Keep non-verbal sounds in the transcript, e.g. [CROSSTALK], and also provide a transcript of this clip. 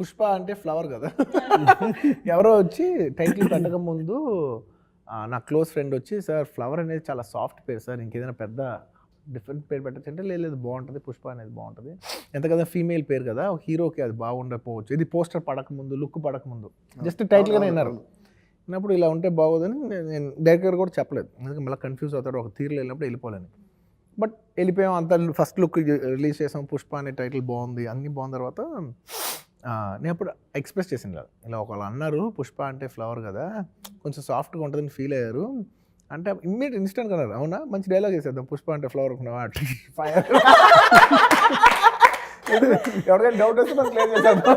పుష్ప అంటే ఫ్లవర్ కదా. ఎవరో వచ్చి టైటిల్ పెట్టక ముందు నా క్లోజ్ ఫ్రెండ్ వచ్చి సార్ ఫ్లవర్ అనేది చాలా సాఫ్ట్ పేరు సార్ ఇంకేదైనా పెద్ద డిఫరెంట్ పేరు పెట్టచ్చు అంటే లేదు బాగుంటుంది పుష్ప అనేది బాగుంటుంది. ఎంత కదా ఫీమేల్ పేరు కదా ఒక హీరోకి అది బాగుండకపోవచ్చు. ఇది పోస్టర్ పడక ముందు లుక్ పడక ముందు. జస్ట్ టైటిల్గానే విన్నారు. విన్నప్పుడు ఇలా ఉంటే బాగోదని నేను- డైరెక్టర్ కూడా చెప్పలేదు. ఎందుకంటే మళ్ళీ కన్ఫ్యూజ్ అవుతాడు ఒక తీరులో వెళ్ళినప్పుడు వెళ్ళిపోలేని బట్ వెళ్ళిపోయాం అంత ఫస్ట్ లుక్ రిలీజ్ చేసాం పుష్ప అనే టైటిల్ బాగుంది అన్నీ బాగున్న తర్వాత నేను అప్పుడు ఎక్స్ప్రెస్ చేసింది ఇలా ఇలా ఒకళ్ళు అన్నారు పుష్ప అంటే ఫ్లవర్ కదా కొంచెం సాఫ్ట్గా ఉంటుందని ఫీల్ అయ్యారు. అంటే ఇమ్మీడియట్ ఇన్స్టెంట్ అన్నారు. అవునా? మంచి డైలాగ్ చేసేద్దాం పుష్ప అంటే ఫ్లవర్ అనుకున్నావా? ఫైర్ [LAUGHS] ఎవరికైనా డౌట్ వస్తే మనం క్లియర్ చేసేద్దాం.